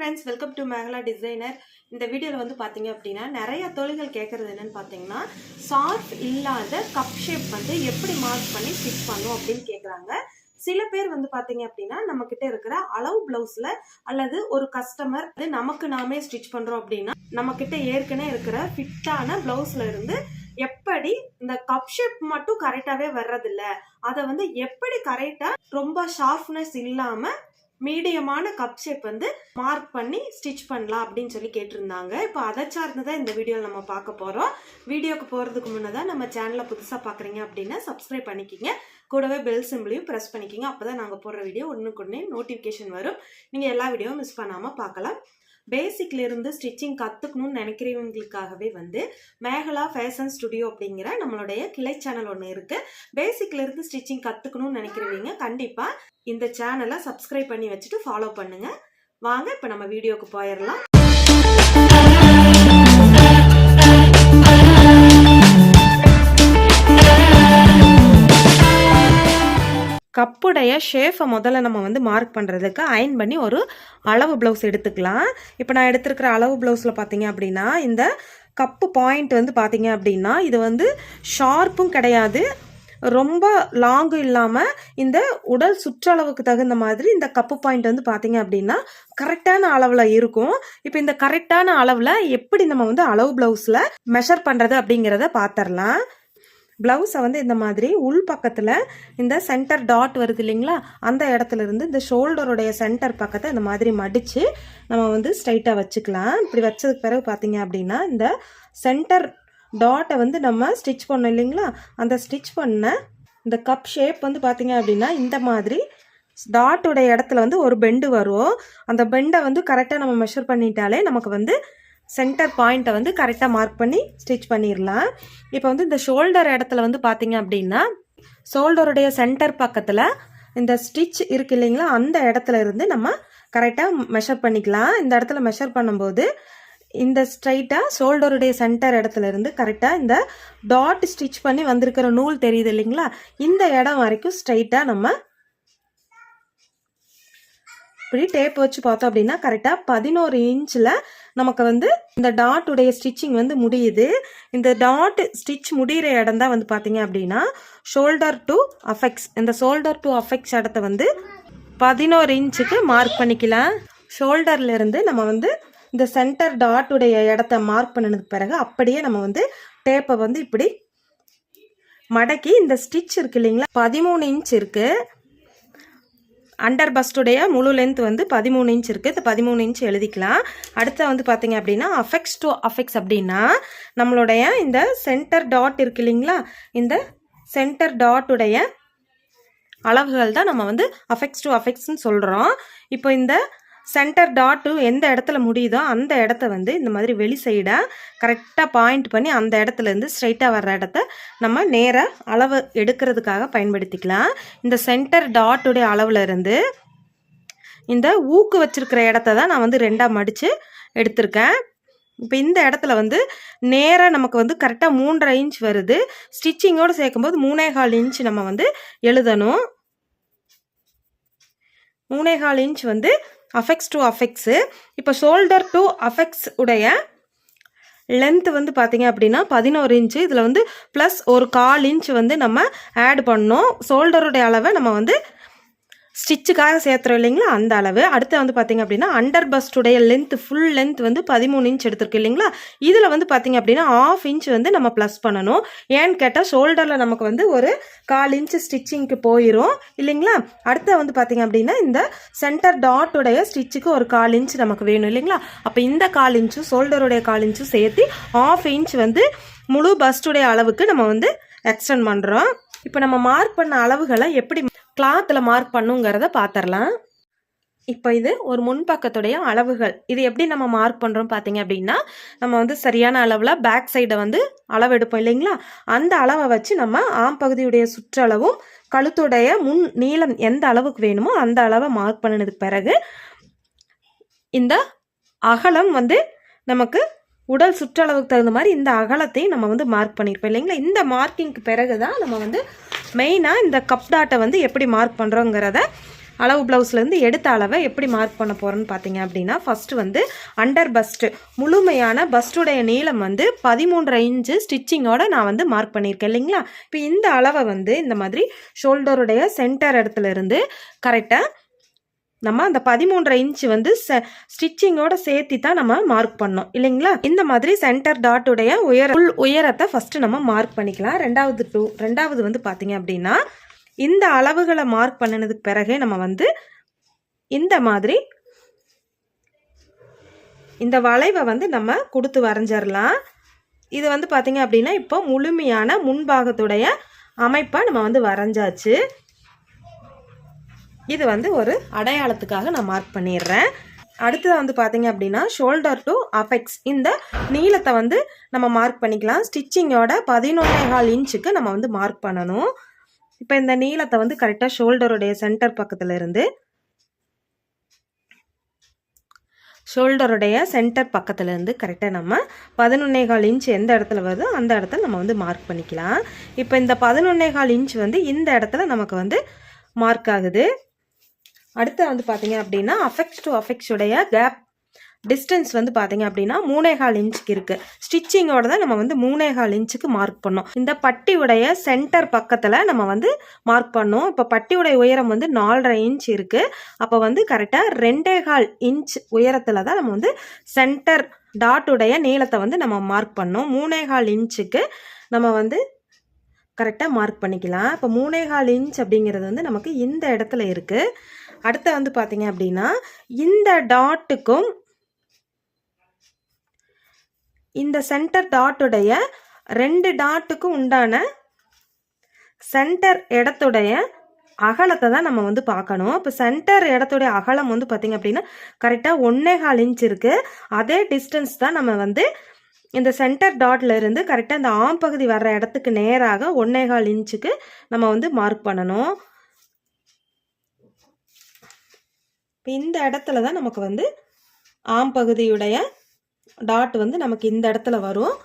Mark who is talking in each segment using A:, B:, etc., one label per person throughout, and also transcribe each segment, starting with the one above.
A: Friends welcome to Megala designer இந்த வீடியோவில் வந்து பார்த்தீங்க அப்படின்னா நிறைய தொழில்கள் கேட்குறது என்னென்னு பார்த்தீங்கன்னா சார்ப் இல்லாத கப் ஷேப் வந்து எப்படி மார்க் பண்ணி ஸ்டிச் பண்ணும் அப்படின்னு கேட்குறாங்க சில பேர் வந்து பார்த்தீங்க அப்படின்னா நம்மக்கிட்ட இருக்கிற அளவு ப்ளவுஸில் அல்லது ஒரு கஸ்டமர் அது நமக்கு நாமே ஸ்டிச் பண்ணுறோம் அப்படின்னா நம்மக்கிட்ட ஏற்கனவே இருக்கிற ஃபிட்டான ப்ளவுஸில் இருந்து எப்படி இந்த கப் ஷேப் மட்டும் கரெக்டாகவே வர்றதில்ல. அதை வந்து எப்படி கரெக்டாக ரொம்ப ஷார்ப்னஸ் இல்லாமல் மீடியமான கப் ஷேப் வந்து மார்க் பண்ணி ஸ்டிச் பண்ணலாம் அப்படின்னு சொல்லி கேட்டிருந்தாங்க. இப்போ அதை சார்ந்து தான் இந்த வீடியோவில் நம்ம பார்க்க போகிறோம் வீடியோக்கு போகிறதுக்கு முன்னதான் நம்ம சேனலை புதுசாக பார்க்குறீங்க அப்படின்னா சப்ஸ்கிரைப் பண்ணிக்கிங்க. கூடவே பெல் சிம்பிளையும் ப்ரெஸ் பண்ணிக்கிங்க. அப்போ தான் நாங்கள் போடுற வீடியோ ஒன்றுக்கு ஒன்று நோட்டிஃபிகேஷன் வரும். நீங்கள் எல்லா வீடியோவும் மிஸ் பண்ணாமல் பார்க்கலாம். பேசிக்ல இருந்து ஸ்டிச்சிங் கற்றுக்கணும்னு நினைக்கிறவங்களுக்காகவே வந்து மேகலா ஃபேஷன் ஸ்டுடியோ அப்படிங்கிற நம்மளுடைய கிளை சேனல் ஒன்று இருக்கு. பேசிக்ல இருந்து ஸ்டிச்சிங் கற்றுக்கணும்னு நினைக்கிறவங்க கண்டிப்பாக இந்த சேனலை சப்ஸ்கிரைப் பண்ணி வச்சுட்டு ஃபாலோ பண்ணுங்க. வாங்க இப்போ நம்ம வீடியோக்கு போயிடலாம். கப்புடைய ஷேஃபை முதல்ல நம்ம வந்து மார்க் பண்ணுறதுக்கு அயன் பண்ணி ஒரு அளவு ப்ளவுஸ் எடுத்துக்கலாம். இப்போ நான் எடுத்திருக்கிற அளவு ப்ளவுஸில் பார்த்தீங்க அப்படின்னா இந்த கப்பு பாயிண்ட் வந்து பார்த்தீங்க அப்படின்னா இது வந்து ஷார்ப்பும் கிடையாது. ரொம்ப லாங்கும் இல்லாமல் இந்த உடல் சுற்றளவுக்கு தகுந்த மாதிரி இந்த கப்பு பாயிண்ட் வந்து பார்த்தீங்க அப்படின்னா கரெக்டான அளவில் இருக்கும். இப்போ இந்த கரெக்டான அளவில் எப்படி நம்ம வந்து அளவு ப்ளவுஸில் மெஷர் பண்ணுறது அப்படிங்கிறத பார்த்துடலாம் ப்ளவுஸை வந்து இந்த மாதிரி உள் பக்கத்தில் இந்த சென்டர் டாட் வருது இல்லைங்களா? அந்த இடத்துல இருந்து இந்த ஷோல்டருடைய சென்டர் பக்கத்தை இந்த மாதிரி மடித்து நம்ம வந்து ஸ்ட்ரைட்டாக வச்சுக்கலாம். இப்படி வச்சதுக்கு பிறகு பார்த்தீங்க அப்படின்னா இந்த சென்டர் டாட்டை வந்து நம்ம ஸ்டிச் பண்ணோம் இல்லைங்களா? அந்த ஸ்டிச் பண்ண இந்த கப் ஷேப் வந்து பார்த்தீங்க அப்படின்னா இந்த மாதிரி டாட்டுடைய இடத்துல வந்து ஒரு பெண்டு வரும். அந்த பெண்டை வந்து கரெக்டாக நம்ம மெஷர் பண்ணிட்டாலே நமக்கு வந்து சென்டர் பாயிண்ட்டை வந்து கரெக்டாக மார்க் பண்ணி ஸ்டிச் பண்ணிடலாம் இப்போ வந்து இந்த ஷோல்டர் இடத்துல வந்து பார்த்தீங்க அப்படின்னா ஷோல்டருடைய சென்டர் பக்கத்தில் இந்த ஸ்டிச் இருக்கு இல்லைங்களா அந்த இடத்துல இருந்து நம்ம கரெக்டாக மெஷர் பண்ணிக்கலாம். இந்த இடத்துல மெஷர் பண்ணும்போது இந்த ஸ்ட்ரைட்டாக ஷோல்டருடைய சென்டர் இடத்துல இருந்து கரெக்டாக இந்த டாட் ஸ்டிச் பண்ணி வந்திருக்கிற நூல் தெரியுது இல்லைங்களா இந்த இடம் வரைக்கும் ஸ்ட்ரைட்டாக நம்ம இப்படி டேப் வச்சு பார்த்தோம் அப்படின்னா கரெக்டாக பதினோரு இன்ச்சில் நமக்கு வந்து இந்த டாட்டுடைய ஸ்டிச்சிங் வந்து முடியுது. இந்த டாட் ஸ்டிச் முடிகிற இடம் தான் வந்து பார்த்தீங்க அப்படின்னா ஷோல்டர் டு அஃபெக்ட்ஸ் இந்த ஷோல்டர் டு அஃபெக்ட்ஸ் இடத்த வந்து பதினோரு இன்ச்சுக்கு மார்க் பண்ணிக்கலாம். ஷோல்டர்லேருந்து நம்ம வந்து இந்த சென்டர் டாட்டுடைய இடத்த மார்க் பண்ணினதுக்கு பிறகு அப்படியே நம்ம வந்து டேப்பை வந்து இப்படி மடக்கி இந்த ஸ்டிச் இருக்கு இல்லைங்களா? பதிமூணு இன்ச் இருக்குது அண்டர் பஸ்டுடைய முழு லென்த் வந்து பதிமூணு இன்ச் இருக்குது இந்த பதிமூணு இன்ச் எழுதிக்கலாம். அடுத்து வந்து பார்த்தீங்க அப்படின்னா அஃபெக்ட்ஸ் டு அஃபெக்ட்ஸ் அப்படின்னா நம்மளுடைய இந்த சென்டர் டாட் இருக்கு இல்லைங்களா? இந்த சென்டர் டாட்டுடைய அளவுகள் தான் நம்ம வந்து அஃபெக்ட்ஸ் டு அஃபெக்ட்ஸ்னு சொல்கிறோம் இப்போ இந்த சென்டர் டாட்டு எந்த இடத்துல முடியுதோ அந்த இடத்த வந்து இந்த மாதிரி வெளி சைடாக கரெக்டாக பாயிண்ட் பண்ணி அந்த இடத்துல இருந்து ஸ்ட்ரைட்டாக வர்ற இடத்த நம்ம நேராக அளவு எடுக்கிறதுக்காக பயன்படுத்திக்கலாம். இந்த சென்டர் டாட்டுடைய அளவில் இருந்து இந்த ஊக்கு வச்சிருக்கிற இடத்த தான் நான் வந்து ரெண்டாக மடித்து எடுத்திருக்கேன். இப்போ இந்த இடத்துல வந்து நேராக நமக்கு வந்து கரெக்டாக மூன்றரை இன்ச் வருது. ஸ்டிச்சிங்கோடு சேர்க்கும்போது மூணே கால் இன்ச் நம்ம வந்து எழுதணும். மூணே கால் இன்ச் வந்து அஃபெக்ட்ஸ் டு அஃபெக்ட்ஸு இப்போ ஷோல்டர் டு அஃபெக்ட்ஸ் உடைய லென்த் வந்து பார்த்தீங்க அப்படின்னா பதினோரு இன்ச்சு இதில் வந்து ப்ளஸ் ஒரு கால் இன்ச் வந்து நம்ம ஆட் பண்ணோம் ஷோல்டருடைய அளவை நம்ம வந்து ஸ்டிச்சுக்காக சேர்த்துறோம் இல்லைங்களா? அந்த அளவு. அடுத்து வந்து பார்த்தீங்க அப்படின்னா அண்டர் பஸ்டுடைய லென்த் ஃபுல் லென்த் வந்து பதிமூணு இன்ச் எடுத்திருக்கு இல்லைங்களா? இதில் வந்து பார்த்தீங்க அப்படின்னா ஆஃப் இன்ச் வந்து நம்ம ப்ளஸ் பண்ணணும். ஏன்னு கேட்டால் ஷோல்டரில் நமக்கு வந்து ஒரு கால் இன்ச் ஸ்டிச்சிங்க்கு போயிடும் இல்லைங்களா? அடுத்து வந்து பார்த்திங்க அப்படின்னா இந்த சென்டர் டாட்டுடைய ஸ்டிச்சுக்கு ஒரு கால் இன்ச் நமக்கு வேணும் இல்லைங்களா? அப்போ இந்த கால் இன்ச்சும் ஷோல்டருடைய கால் இன்ச்சும் சேர்த்து ஆஃப் இன்ச் வந்து முழு பஸ்டுடைய அளவுக்கு நம்ம வந்து எக்ஸ்டெண்ட் பண்ணுறோம் இப்போ நம்ம மார்க் பண்ண அளவுகளை எப்படி கிளாத்தில் மார்க் பண்ணுங்கிறத பார்த்துடலாம் இப்போ இது ஒரு முன்பக்கத்துடைய அளவுகள். இது எப்படி நம்ம மார்க் பண்ணுறோம் பார்த்தீங்க அப்படின்னா நம்ம வந்து சரியான அளவில் பேக் சைடை வந்து அளவு எடுப்போம் இல்லைங்களா? அந்த அளவை வச்சு நம்ம ஆம் பகுதியுடைய சுற்றளவும் கழுத்துடைய முன் நீளம் எந்த அளவுக்கு வேணுமோ அந்த அளவை மார்க் பண்ணினதுக்கு பிறகு இந்த அகலம் வந்து நமக்கு உடல் சுற்றளவுக்கு தகுந்த மாதிரி இந்த அகலத்தையும் நம்ம வந்து மார்க் பண்ணியிருப்போம் இல்லைங்களா? இந்த மார்க்கிங்க்கு பிறகு தான் நம்ம வந்து மெயினாக இந்த கப் டாட்டை வந்து எப்படி மார்க் பண்ணுறோங்கிறத அளவு ப்ளவுஸ்லேருந்து எடுத்த அளவை எப்படி மார்க் பண்ண போகிறோன்னு பார்த்தீங்க அப்படின்னா ஃபஸ்ட்டு வந்து அண்டர் பஸ்ட்டு முழுமையான பஸ்டுடைய நீளம் வந்து பதிமூன்றரை இன்ச்சு ஸ்டிச்சிங்கோட நான் வந்து மார்க் பண்ணியிருக்கேன் இல்லைங்களா? இப்போ இந்த அளவை வந்து இந்த மாதிரி ஷோல்டருடைய சென்டர் இடத்துல இருந்து கரெக்டாக நம்ம அந்த பதிமூன்றரை இன்ச் வந்து ஸ்டிச்சிங்கோட சேர்த்து தான் நம்ம மார்க் பண்ணோம். இல்லைங்களா? இந்த மாதிரி சென்டர் டாட்டுடைய உயர உள் உயரத்தை ஃபஸ்ட்டு நம்ம மார்க் பண்ணிக்கலாம். ரெண்டாவது டூ ரெண்டாவது வந்து பார்த்தீங்க அப்படின்னா இந்த அளவுகளை மார்க் பண்ணினதுக்கு பிறகே நம்ம வந்து இந்த மாதிரி இந்த வளைவை வந்து நம்ம கொடுத்து வரைஞ்சிடலாம் இது வந்து பார்த்தீங்க அப்படின்னா இப்போ முழுமையான முன்பாகத்துடைய அமைப்பை நம்ம வந்து வரைஞ்சாச்சு. இது வந்து ஒரு அடையாளத்துக்காக நான் மார்க் பண்ணிடுறேன். அடுத்தது வந்து பார்த்தீங்க அப்படின்னா ஷோல்டர் டு அஃபெக்ட்ஸ் இந்த நீளத்தை வந்து நம்ம மார்க் பண்ணிக்கலாம். ஸ்டிச்சிங்கோட பதினொன்னேகால் இன்ச்சுக்கு நம்ம வந்து மார்க் பண்ணணும். இப்போ இந்த நீளத்தை வந்து கரெக்டாக ஷோல்டருடைய சென்டர் பக்கத்தில் இருந்து ஷோல்டருடைய சென்டர் பக்கத்துலேருந்து கரெக்டாக நம்ம பதினொன்னேகால் இன்ச் எந்த இடத்துல வருதோ அந்த இடத்துல நம்ம வந்து மார்க் பண்ணிக்கலாம். இப்போ இந்த பதினொன்னேகால் இன்ச் வந்து இந்த இடத்துல நமக்கு வந்து மார்க் ஆகுது. அடுத்து வந்து பார்த்தீங்க அப்படின்னா அஃபெக்ட்ஸ் டு அஃபெக்ட்ஸ் உடைய கேப் டிஸ்டன்ஸ் வந்து பார்த்தீங்க அப்படின்னா மூணேகால் இன்ச்சுக்கு இருக்குது ஸ்டிச்சிங்கோட தான் நம்ம வந்து மூணேகால் இன்ச்சுக்கு மார்க் பண்ணோம். இந்த பட்டியுடைய சென்டர் பக்கத்தில் நம்ம வந்து மார்க் பண்ணோம். இப்போ பட்டியுடைய உயரம் வந்து நாலரை இன்ச் இருக்குது அப்போ வந்து கரெக்டாக ரெண்டேகால் இன்ச் உயரத்தில் தான் நம்ம வந்து சென்டர் டாட்டுடைய நீளத்தை வந்து நம்ம மார்க் பண்ணோம். மூணேகால் இன்ச்சுக்கு நம்ம வந்து கரெக்டாக மார்க் பண்ணிக்கலாம். இப்போ மூணேகால் இன்ச் அப்படிங்கிறது வந்து நமக்கு இந்த இடத்துல இருக்குது அடுத்து வந்து பார்த்தீங்க அப்படின்னா இந்த டாட்டுக்கும் இந்த சென்டர் டாட்டுடைய ரெண்டு டாட்டுக்கும் உண்டான சென்டர் இடத்துடைய அகலத்தை தான் நம்ம வந்து பார்க்கணும். இப்போ சென்டர் இடத்துடைய அகலம் வந்து பார்த்திங்க அப்படின்னா கரெக்டாக ஒன்னேகால் இன்ச் இருக்குது அதே டிஸ்டன்ஸ் தான் நம்ம வந்து இந்த சென்டர் டாட்ல இருந்து கரெக்டாக இந்த ஆம் பகுதி வர்ற இடத்துக்கு நேராக ஒன்னேகால் இன்ச்சுக்கு நம்ம வந்து மார்க் பண்ணணும் இப்போ இந்த இடத்துல தான் நமக்கு வந்து ஆம் பகுதியுடைய டாட் வந்து நமக்கு இந்த இடத்துல வரும்.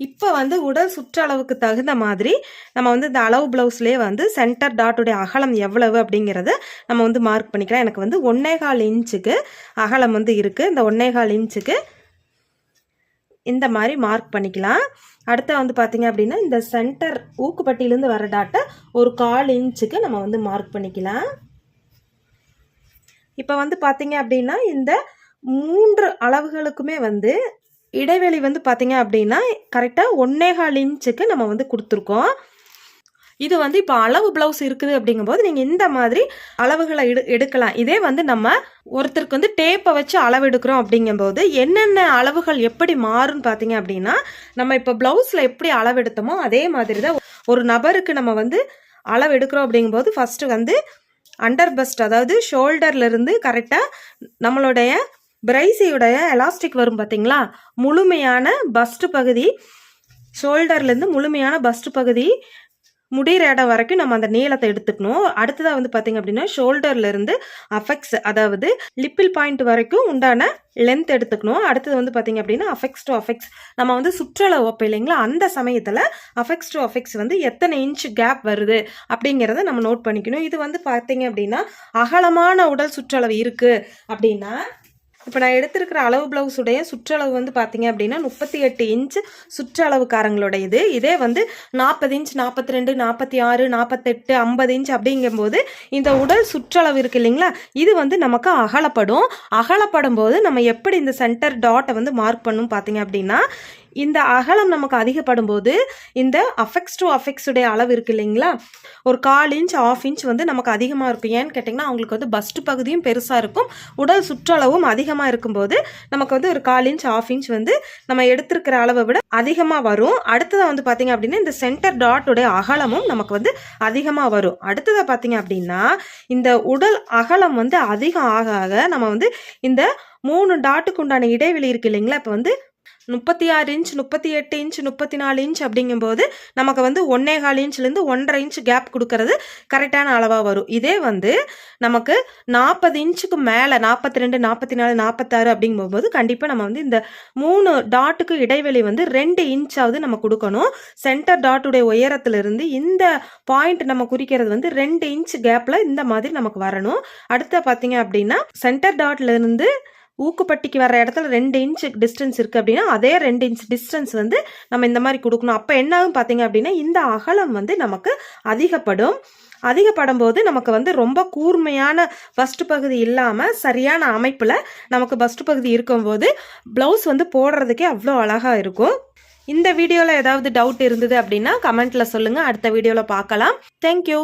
A: இப்போ வந்து உடல் சுற்றளவுக்கு தகுந்த மாதிரி நம்ம வந்து இந்த அளவு ப்ளவுஸ்லேயே வந்து சென்டர் டாட்டுடைய அகலம் எவ்வளவு அப்படிங்கிறத நம்ம வந்து மார்க் பண்ணிக்கலாம். எனக்கு வந்து ஒன்னேகால் இன்ச்சுக்கு அகலம் வந்து இருக்குது இந்த ஒன்னேகால் இன்ச்சுக்கு இந்த மாதிரி மார்க் பண்ணிக்கலாம். அடுத்து வந்து பார்த்திங்க அப்படின்னா இந்த சென்டர் ஊக்குப்பட்டியிலேருந்து வர டாட்டை ஒரு கால் இன்ச்சுக்கு நம்ம வந்து மார்க் பண்ணிக்கலாம். இப்போ வந்து பார்த்தீங்க அப்படின்னா இந்த மூன்று அளவுகளுக்குமே வந்து இடைவெளி வந்து பார்த்தீங்க அப்படின்னா கரெக்டாக ஒன்னேகால் இன்ச்சுக்கு நம்ம வந்து கொடுத்துருக்கோம். இது வந்து இப்போ அளவு ப்ளவுஸ் இருக்குது அப்படிங்கும்போது நீங்கள் இந்த மாதிரி அளவுகளை எடு எடுக்கலாம். இதே வந்து நம்ம ஒருத்தருக்கு வந்து டேப்பை வச்சு அளவு எடுக்கிறோம் அப்படிங்கும்போது என்னென்ன அளவுகள் எப்படி மாறும்னு பார்த்தீங்க அப்படின்னா நம்ம இப்போ ப்ளவுஸில் எப்படி அளவு எடுத்தோமோ அதே மாதிரி தான் ஒரு நபருக்கு நம்ம வந்து அளவு எடுக்கிறோம் அப்படிங்கும்போது ஃபஸ்ட்டு வந்து அண்டர் பஸ்ட் அதாவது ஷோல்டர்லேருந்து கரெக்டாக நம்மளுடைய பிரைசியுடைய எலாஸ்டிக் வரும் பார்த்தீங்களா? முழுமையான பஸ்ட் பகுதி ஷோல்டர்லேருந்து முழுமையான பஸ்ட் பகுதி முடிகிற இடம் வரைக்கும் நம்ம அந்த நீளத்தை எடுத்துக்கணும். அடுத்ததாக வந்து பார்த்திங்க அப்படின்னா ஷோல்டர்லேருந்து அஃபெக்ஸ் அஃபெக்ட்ஸ் அதாவது லிப்பில் பாயிண்ட் வரைக்கும் உண்டான லென்த் எடுத்துக்கணும். அடுத்தது வந்து பார்த்தீங்க அப்படின்னா அஃபெக்ட்ஸ் டு அஃபெக்ட்ஸ் நம்ம வந்து சுற்றளவு வைப்போம் இல்லைங்களா? அந்த சமயத்தில் அஃபெக்ட்ஸ் டு அஃபெக்ட்ஸ் வந்து எத்தனை இன்ச் கேப் வருது அப்படிங்கிறத நம்ம நோட் பண்ணிக்கணும். இது வந்து பார்த்திங்க அப்படின்னா அகலமான உடல் சுற்றளவு இருக்குது அப்படின்னா இப்போ நான் எடுத்திருக்கிற அளவு ப்ளவுஸுடைய சுற்றளவு வந்து பார்த்தீங்க அப்படின்னா முப்பத்தி எட்டு இன்ச் சுற்றளவுக்காரங்களுடையது. இதே வந்து நாற்பது இன்ச் நாற்பத்தி ரெண்டு நாற்பத்தி ஆறு நாற்பத்தெட்டு ஐம்பது இன்ச் அப்படிங்கும்போது இந்த உடல் சுற்றளவு இருக்கு இல்லைங்களா? இது வந்து நமக்கு அகலப்படும். அகலப்படும் போது நம்ம எப்படி இந்த சென்டர் டாட்டை வந்து மார்க் பண்ணும் பார்த்தீங்க அப்படின்னா இந்த அகலம் நமக்கு அதிகப்படும் போது இந்த அஃபெக்ட்ஸ் டு அஃபெக்ட்ஸுடைய அளவு இருக்கு இல்லைங்களா? ஒரு கால் இன்ச் ஆஃப் இன்ச் வந்து நமக்கு அதிகமாக இருக்கும். ஏன்னு கேட்டிங்கன்னா அவங்களுக்கு வந்து பஸ்ட் பகுதியும் பெருசாக இருக்கும். உடல் சுற்றளவும் அதிகமாக இருக்கும்போது நமக்கு வந்து ஒரு கால் இன்ச் ஆஃப் இன்ச் வந்து நம்ம எடுத்திருக்கிற அளவை விட அதிகமாக வரும். அடுத்ததாக வந்து பார்த்தீங்க அப்படின்னா இந்த சென்டர் டாட்டுடைய அகலமும் நமக்கு வந்து அதிகமாக வரும். அடுத்ததாக பார்த்தீங்க அப்படின்னா இந்த உடல் அகலம் வந்து அதிகம் ஆக ஆக நம்ம வந்து இந்த மூணு டாட்டுக்கு உண்டான இடைவெளி இருக்கு இல்லைங்களா? இப்போ வந்து முப்பத்தி ஆறு இன்ச் முப்பத்தி எட்டு இன்ச் முப்பத்தி நாலு இன்ச் அப்படிங்கும்போது நமக்கு வந்து ஒன்னே கால் இன்ச்லேருந்து ஒன்றரை இன்ச் கேப் கொடுக்கறது கரெக்டான அளவாக வரும். இதே வந்து நமக்கு நாற்பது இன்ச்சுக்கு மேலே நாற்பத்தி ரெண்டு நாற்பத்தி நாலு நாற்பத்தாறு அப்படிங்கும்போது கண்டிப்பாக நம்ம வந்து இந்த மூணு டாட்டுக்கு இடைவெளி வந்து ரெண்டு இன்ச்சாவது நம்ம கொடுக்கணும். சென்டர் டாட்டுடைய உயரத்திலிருந்து இந்த பாயிண்ட் நம்ம குறிக்கிறது வந்து ரெண்டு இன்ச் கேப்பில் இந்த மாதிரி நமக்கு வரணும். அடுத்த பார்த்தீங்க அப்படின்னா சென்டர் டாட்லேருந்து ஊக்குப்பட்டிக்கு வர இடத்துல ரெண்டு இன்ச் டிஸ்டன்ஸ் இருக்குது அப்படின்னா அதே ரெண்டு இன்ச் டிஸ்டன்ஸ் வந்து நம்ம இந்த மாதிரி கொடுக்கணும். அப்போ என்னாகும் பார்த்தீங்க அப்படின்னா இந்த அகலம் வந்து நமக்கு அதிகப்படும். அதிகப்படும் போது நமக்கு வந்து ரொம்ப கூர்மையான ஃபஸ்ட் பகுதி இல்லாமல் சரியான அமைப்பில் நமக்கு ஃபஸ்ட் பகுதி இருக்கும்போது ப்ளவுஸ் வந்து போடுறதுக்கே அவ்வளோ அழகாக இருக்கும். இந்த வீடியோவில் ஏதாவது டவுட் இருந்தது அப்படின்னா கமெண்ட்டில் சொல்லுங்கள் அடுத்த வீடியோவில் பார்க்கலாம். தேங்க்யூ